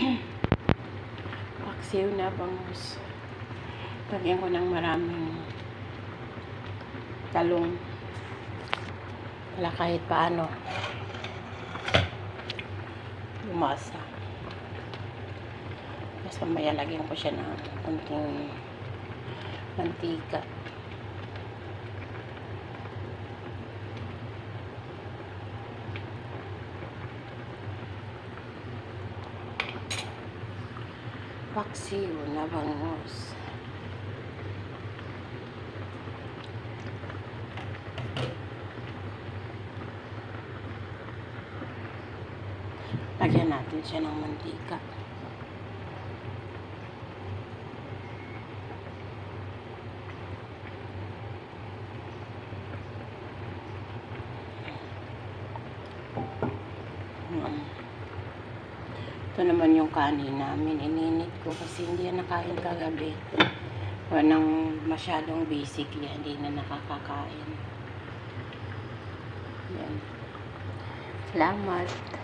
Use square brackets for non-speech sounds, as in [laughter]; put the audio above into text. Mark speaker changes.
Speaker 1: [clears throat] Paksiw na bangus. Lagyan ko ng maraming talong. Wala kahit paano. Lumasa. Tapos mamaya lagyan ko siya ng konting mantika. Paksiw na bangus. Lagyan natin siya ng mantika. Mm. Ito naman yung kanin namin. Ininit ko kasi hindi yan nakain kagabi. Walang masyadong basic yan. Hindi na nakakakain. Yan. Salamat.